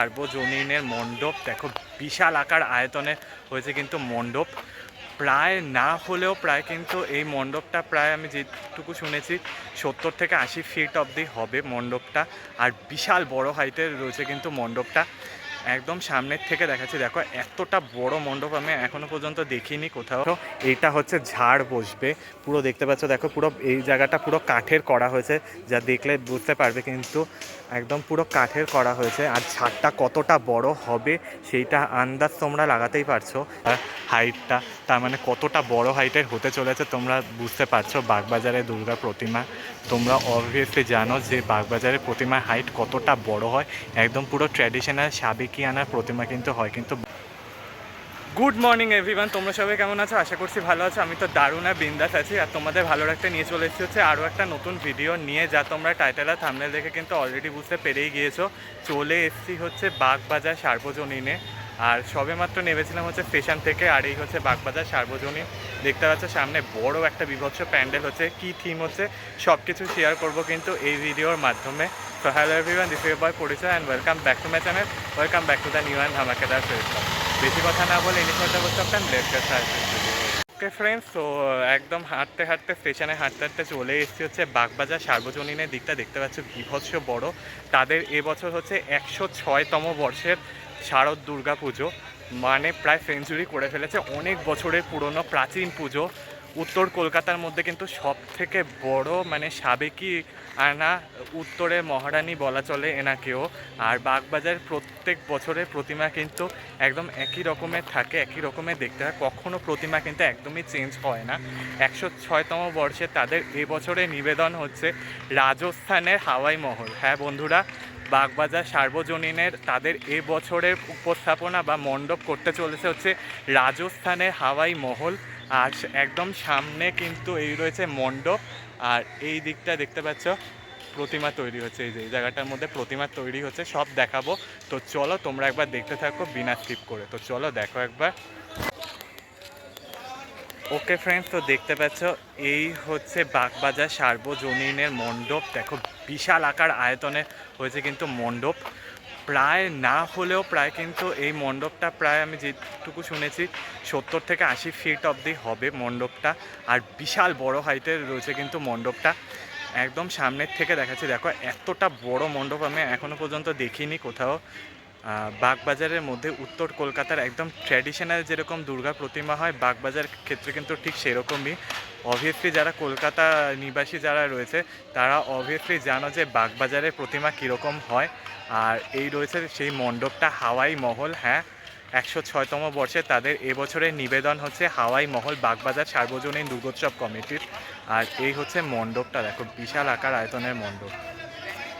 সার্বজনীনের মণ্ডপ, দেখো বিশাল আকার আয়তনে হয়েছে কিন্তু মণ্ডপ। প্রায় না হলেও প্রায় কিন্তু এই মণ্ডপটা প্রায় আমি যেটুকু শুনেছি, সত্তর থেকে আশি ফিট অবধি হবে মণ্ডপটা। আর বিশাল বড় হাইটের রয়েছে কিন্তু মণ্ডপটা। একদম সামনের থেকে দেখাচ্ছি। দেখো, এতটা বড় মণ্ডপ আমি এখনও পর্যন্ত দেখিনি কোথাও। তো এইটা হচ্ছে ঝাড় বসবে। পুরো দেখতে পাচ্ছ, দেখো, পুরো এই জায়গাটা পুরো কাঠের করা হয়েছে। যা দেখলে বুঝতে পারবে কিন্তু একদম পুরো কাঠের করা হয়েছে। আর ঝাড়টা কতটা বড় হবে, সেইটা আন্দাজ তোমরা লাগাতেই পারছ। হাইটটা, তার মানে কতটা বড় হাইটের হতে চলেছে তোমরা বুঝতে পারছ। বাগবাজারে দুর্গা প্রতিমা, তোমরা অবভিয়াসলি জানো যে বাগবাজারের প্রতিমার হাইট কতটা বড় হয়। একদম পুরো ট্র্যাডিশনাল সাবেকিয়ানার প্রতিমা কিন্তু হয়, কিন্তু গুড মর্নিং এভরিওয়ান তোমরা সবাই কেমন আছো? আশা করছি ভালো আছো। আমি তো দারুণ আর বিন্দাস আছি। আর তোমাদের ভালো রাখতে নিয়ে চলে এসেছি হচ্ছে আরও একটা নতুন ভিডিও নিয়ে, যা তোমরা টাইটেল আর থামনেল দেখে কিন্তু অলরেডি বুঝতে পেরেই গিয়েছো। চলে এসেছি হচ্ছে বাগবাজার সার্বজনীনে। আর সবে মাত্র নেমেছিলাম হচ্ছে স্টেশন থেকে, আর এই হচ্ছে বাগবাজার সার্বজনীন। দেখতে পাচ্ছ সামনে বড় একটা বিভৎস প্যান্ডেল হচ্ছে, কি থিম হচ্ছে সব কিছু শেয়ার করব কিন্তু এই ভিডিওর মাধ্যমে। তো হ্যালো এভরিওয়ান দিস ইউ পরিচয় and welcome back to my channel welcome back to the new and ধামাকেদার face বেশি কথা না বলে ইনি কথা বলতে পারতাম লেফট ওকে ফ্রেন্ডস তো একদম হাঁটতে হাঁটতে, স্টেশনে হাঁটতে হাঁটতে চলে এসেছি হচ্ছে বাগবাজার সার্বজনীনের দিকটা। দেখতে পাচ্ছ বিভৎস বড়। তাদের এবছর হচ্ছে একশো ছয়তম বর্ষের শারদ দুর্গা পুজো মানে প্রায় সেঞ্চুরি করে ফেলেছে। অনেক বছরের পুরনো, প্রাচীন পুজো। উত্তর কলকাতার মধ্যে কিন্তু সব থেকে বড় মানে সাবেকি আনা উত্তরের মহারানী বলা চলে এনাকেও। আর বাগবাজার প্রত্যেক বছরের প্রতিমা কিন্তু একদম একই রকমের থাকে, একই রকমের দেখতে হয়। কখনো প্রতিমা কিন্তু একদমই চেঞ্জ হয় না। একশো ছয়তম বর্ষে তাদের এবছরে নিবেদন হচ্ছে রাজস্থানের হাওয়াই মহল। হ্যাঁ বন্ধুরা বাগবাজার সার্বজনীনের তাদের এ বছরের উপস্থাপনা বা মণ্ডপ করতে চলেছে হচ্ছে রাজস্থানের হাওয়াই মহল। আর একদম সামনে কিন্তু এই রয়েছে মণ্ডপ। আর এই দিকটা দেখতে পাচ্ছ, প্রতিমা তৈরি হচ্ছে। এই যে, এই জায়গাটার মধ্যে প্রতিমা তৈরি হচ্ছে, সব দেখাবো। তো চলো তোমরা একবার দেখতে থাকো বিনা স্কিপ করে। তো চলো দেখো একবার। ওকে ফ্রেন্ডস তো দেখতে পাচ্ছ, এই হচ্ছে বাগবাজার সার্বজনীনের মণ্ডপ। দেখো, বিশাল আকার আয়তনে হয়েছে কিন্তু মণ্ডপ। প্রায় না হলেও প্রায় কিন্তু এই মণ্ডপটা প্রায় আমি যেটুকু শুনেছি, সত্তর থেকে আশি ফিট অবধি হবে মণ্ডপটা। আর বিশাল বড় হাইটের রয়েছে কিন্তু মণ্ডপটা। একদম সামনের থেকে দেখাচ্ছি, দেখো, এতটা বড় মণ্ডপ আমি এখনও পর্যন্ত দেখিনি কোথাও। বাগবাজারের মধ্যে উত্তর কলকাতার একদম ট্র্যাডিশনাল যেরকম দুর্গা প্রতিমা হয়, বাগবাজার ক্ষেত্রে কিন্তু ঠিক সেরকমই। অবভিয়াসলি যারা কলকাতা নিবাসী যারা রয়েছে, তারা অবভিয়াসলি জানো যে বাগবাজারের প্রতিমা কীরকম হয়। আর এই রয়েছে সেই মণ্ডপটা হাওয়াই মহল হ্যাঁ? একশো ছয়তম বর্ষে তাদের এবছরের নিবেদন হচ্ছে হাওয়াই মহল বাগবাজার সার্বজনীন দুর্গোৎসব কমিটির। আর এই হচ্ছে মণ্ডপটা, দেখো বিশাল আকার আয়তনের মণ্ডপ।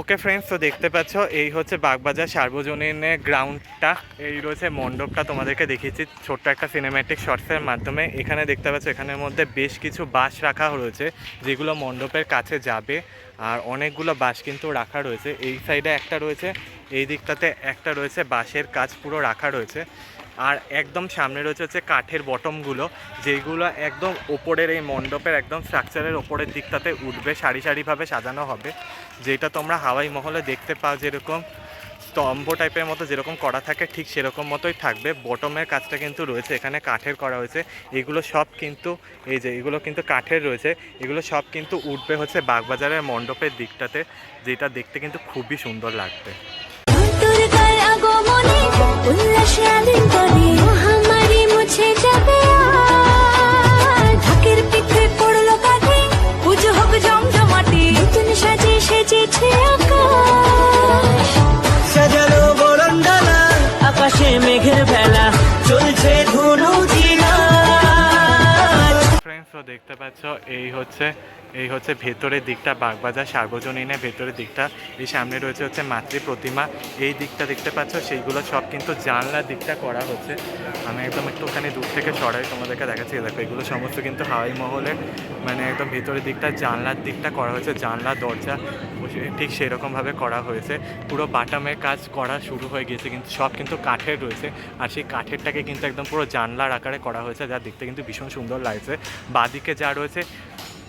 ওকে ফ্রেন্ডস তো দেখতে পাচ্ছ, এই হচ্ছে বাগবাজার সার্বজনীনের গ্রাউন্ডটা এই রয়েছে মণ্ডপটা, তোমাদেরকে দেখিয়েছি। ছোট্ট একটা সিনেম্যাটিক শর্টসের মাধ্যমে। এখানে দেখতে পাচ্ছ, এখানের মধ্যে বেশ কিছু বাস রাখা রয়েছে, যেগুলো মণ্ডপের কাছে যাবে। আর অনেকগুলো বাস কিন্তু রাখা রয়েছে। এই সাইডে একটা রয়েছে, এই দিকটাতে একটা রয়েছে, বাঁশের কাজ পুরো রাখা রয়েছে। আর একদম সামনে রয়েছে হচ্ছে কাঠের বটমগুলো, যেগুলো একদম ওপরের এই মণ্ডপের একদম স্ট্রাকচারের ওপরের দিকটাতে উঠবে, সারি সারিভাবে সাজানো হবে। যেটা তোমরা হাওয়াই মহলে দেখতে পাও যেরকম স্তম্ভ টাইপের মতো যেরকম করা থাকে, ঠিক সেরকম মতোই থাকবে। বটমের কাজটা কিন্তু রয়েছে, এখানে কাঠের করা হয়েছে। এগুলো সব কিন্তু, এই যে এগুলো কিন্তু কাঠের রয়েছে। এগুলো সব কিন্তু উঠবে হচ্ছে বাগবাজারের মণ্ডপের দিকটাতে, যেটা দেখতে কিন্তু খুবই সুন্দর লাগবে। উল্লাসে আলিঙ্গনে মহামারী মুছে যাবে ঢাকের পিঠে পড়ল কাঠে পুজো হোক জমজমাটি নতুন সাজে সেজেছে আকাশ। সাজানো বরণডালা আকাশে মেঘের ভেলা চলছে ধনু ফ্রেন্ডস দেখতে পাচ্ছ এই হচ্ছে এই হচ্ছে ভেতরের দিকটা, বাগবাজার, সার্বজনীনের ভেতরের দিকটা। এই সামনে রয়েছে হচ্ছে মাতৃ প্রতিমা। এই দিকটা দেখতে পাচ্ছ, সেইগুলো সব কিন্তু জানলার দিকটা করা হচ্ছে। আমি একদম একটুখানি দূর থেকে সরাই তোমাদেরকে দেখাচ্ছি। দেখো, এগুলো সমস্ত কিন্তু হাওয়াই মহলের মানে একদম ভেতরের দিকটা, জানলার দিকটা করা হয়েছে। জানলা, দরজা ঠিক সেরকমভাবে করা হয়েছে। পুরো বাটামের কাজ করা শুরু হয়ে গিয়েছে, কিন্তু সব কিন্তু কাঠের রয়েছে। আর সেই কাঠেরটাকে কিন্তু একদম পুরো জানলার আকারে করা হয়েছে, যা দেখতে কিন্তু ভীষণ সুন্দর লাগছে। বাদিকে যা রয়েছে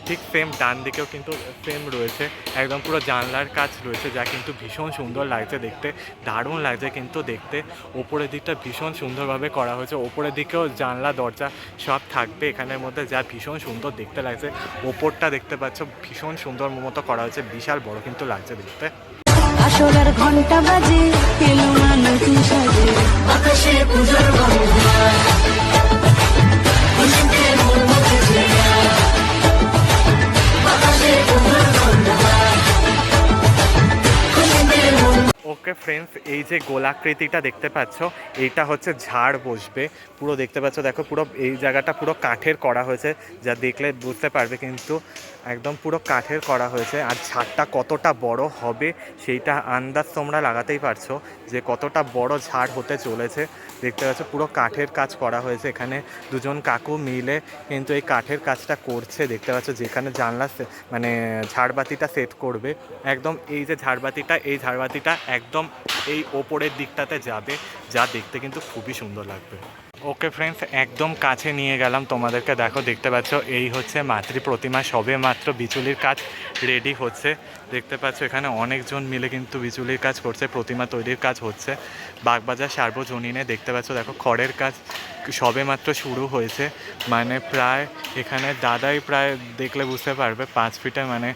ঠিক সেম ডান দিকেও কিন্তু সেম রয়েছে। একদম পুরো জানলার কাজ রয়েছে, যা কিন্তু ভীষণ সুন্দর লাগছে দেখতে, দারুণ লাগছে কিন্তু দেখতে। ওপরের দিকটা ভীষণ সুন্দরভাবে করা হয়েছে, ওপরের দিকেও জানলা, দরজা সব থাকবে এখানের মধ্যে, যা ভীষণ সুন্দর দেখতে লাগছে। ওপরটা দেখতে পাচ্ছ, ভীষণ সুন্দর মতো করা হয়েছে, বিশাল বড় কিন্তু লাগছে দেখতে। ঘণ্টা বাজে আকাশে ওকে ফ্রেন্ডস এই যে গোলাকৃতিটা দেখতে পাচ্ছ, এইটা হচ্ছে ঝাড় বসবে। পুরো দেখতে পাচ্ছ, দেখো পুরো, এই জায়গাটা পুরো কাঠের করা হয়েছে, যা দেখলে বুঝতে পারবে কিন্তু একদম পুরো কাঠের করা হয়েছে। আর ঝাড়টা কতটা বড় হবে, সেইটা আন্দাজ তোমরা লাগাতেই পারছ যে কতটা বড় ঝাড় হতে চলেছে। দেখতে পাচ্ছ, পুরো কাঠের কাজ করা হয়েছে। এখানে দুজন কাকু মিলে কিন্তু এই কাঠের কাজটা করছে। দেখতে পাচ্ছ, যেখানে জানলা মানে ঝাড়বাতিটা সেট করবে। একদম এই যে ঝাড়বাতিটা, এই ঝাড়বাতিটা একদম এই ওপরের দিকটাতে যাবে, যা দেখতে কিন্তু খুবই সুন্দর লাগবে। ওকে ফ্রেন্ডস একদম কাছে নিয়ে গেলাম তোমাদেরকে। দেখো, দেখতে পাচ্ছ, এই হচ্ছে মাতৃ প্রতিমা, সবে মাত্র বিচুলির কাজ রেডি হচ্ছে। দেখতে পাচ্ছ, এখানে অনেকজন মিলে কিন্তু বিচুলির কাজ করছে, প্রতিমা তৈরির কাজ হচ্ছে। বাগবাজার সার্বজনীনে দেখতে পাচ্ছ, দেখো, খড়ের কাজ সবে মাত্র শুরু হয়েছে। মানে প্রায় এখানে দাদাই প্রায় দেখলে বুঝতে পারবে পাঁচ ফিটে মানে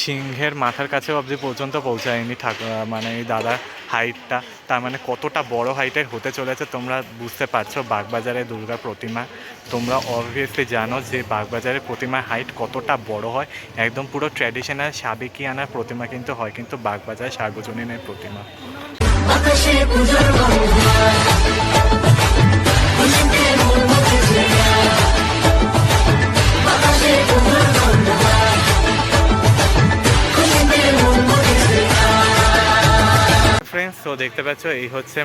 সিংহের মাথার কাছে অবধি পর্যন্ত পৌঁছায়নি ঠাকুর মানে এই দাদার হাইটটা। তার মানে কতটা বড় হাইটের হতে চলেছে তোমরা বুঝতে পারছ বাগবাজারে দুর্গা প্রতিমা। তোমরা অবভিয়াসলি জানো যে বাগবাজারের প্রতিমার হাইট কতটা বড় হয়। একদম পুরো ট্র্যাডিশনাল সাবেকিয়ানা প্রতিমা কিন্তু হয়, কিন্তু বাগবাজার সার্বজনীনের প্রতিমা। আকাশে পুজোর গন্ধ তো দেখতে পাচ্ছ, এই হচ্ছে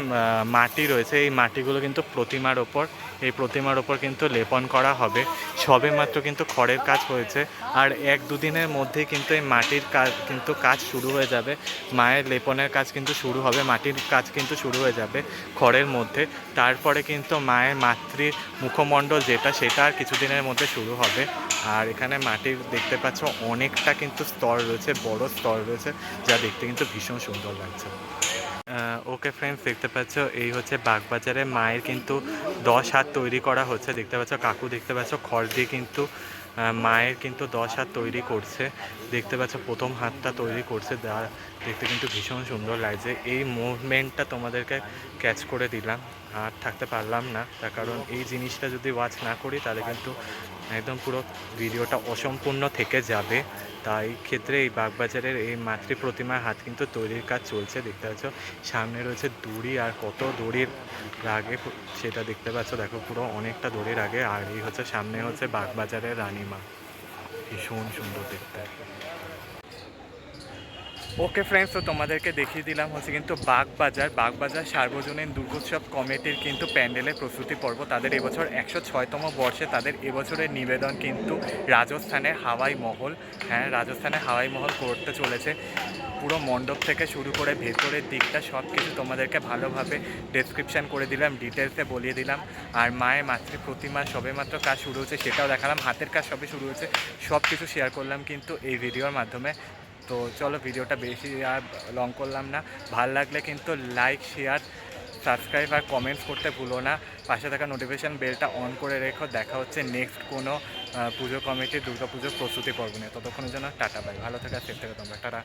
মাটি রয়েছে। এই মাটিগুলো কিন্তু প্রতিমার ওপর, এই প্রতিমার ওপর কিন্তু লেপন করা হবে। সবে মাত্র কিন্তু খড়ের কাজ হয়েছে। আর এক দুদিনের মধ্যেই কিন্তু এই মাটির কাজ কিন্তু কাজ শুরু হয়ে যাবে। মায়ের লেপনের কাজ কিন্তু শুরু হবে, মাটির কাজ কিন্তু শুরু হয়ে যাবে খড়ের মধ্যে। তারপরে কিন্তু মায়ের মাতৃ মুখমণ্ডল যেটা, সেটা আর কিছুদিনের মধ্যে শুরু হবে। আর এখানে মাটির দেখতে পাচ্ছ, অনেকটা কিন্তু স্তর রয়েছে, বড় স্তর রয়েছে, যা দেখতে কিন্তু ভীষণ সুন্দর লাগছে। ওকে ফ্রেন্ডস দেখতে পাচ্ছ, এই হচ্ছে বাগবাজারে মায়ের কিন্তু দশ হাত তৈরি করা হচ্ছে। দেখতে পাচ্ছ, কাকু দেখতে পাচ্ছ, খড় দিয়ে কিন্তু মায়ের কিন্তু দশ হাত তৈরি করছে। দেখতে পাচ্ছ, প্রথম হাতটা তৈরি করছে দেখতে কিন্তু ভীষণ সুন্দর লাগছে। এই মুভমেন্টটা তোমাদেরকে ক্যাচ করে দিলাম। আর থাকতে পারলাম না, তার কারণ এই জিনিসটা যদি ওয়াচ না করি, তাহলে কিন্তু একদম পুরো ভিডিওটা অসম্পূর্ণ থেকে যাবে। তাই ক্ষেত্রে এই বাগবাজারের এই মাতৃ প্রতিমার হাত কিন্তু তৈরির কাজ চলছে, দেখতে পাচ্ছ। সামনে রয়েছে দড়ি, আর কত দড়ির আগে সেটা দেখতে পাচ্ছ। দেখো, পুরো অনেকটা দড়ির আগে, আর এই হচ্ছে সামনে হচ্ছে বাগবাজারের রানীমা। ভীষণ সুন্দর দেখতে। ওকে ফ্রেন্ডস তো তোমাদেরকে দেখিয়ে দিলাম হচ্ছে কিন্তু বাগবাজার। বাগবাজার সার্বজনীন দুর্গোৎসব কমিটির কিন্তু প্যান্ডেলের প্রস্তুতি পর্ব। তাদের এবছর একশো ছয়তম বর্ষে তাদের এবছরের নিবেদন কিন্তু রাজস্থানে হাওয়াই মহল। হ্যাঁ রাজস্থানে হাওয়াই মহল করতে চলেছে। পুরো মণ্ডপ থেকে শুরু করে ভেতরের দিকটা সব কিছু তোমাদেরকে ভালোভাবে ডেসক্রিপশান করে দিলাম ডিটেলসে বলিয়ে দিলাম। আর মায়ের মাতৃ প্রতিমা সবেমাত্র কাজ শুরু হচ্ছে সেটাও দেখালাম। হাতের কাজ সবে শুরু হচ্ছে সব কিছু শেয়ার করলাম কিন্তু এই ভিডিওর মাধ্যমে। তো চলো ভিডিওটা বেশি আর লং করলাম না। ভালো লাগলে কিন্তু লাইক শেয়ার সাবস্ক্রাইব আর কমেন্টস করতে ভুলো না। পাশে থাকা নোটিফিকেশান বেলটা অন করে রেখো। দেখা হচ্ছে নেক্সট কোনো পুজো কমিটির দুর্গা পুজোর প্রস্তুতি পর্ব নিয়ে। ততক্ষণের জন্য টাটা বাই ভালো থাকা সেফ থেকে তোমরা। টাটা।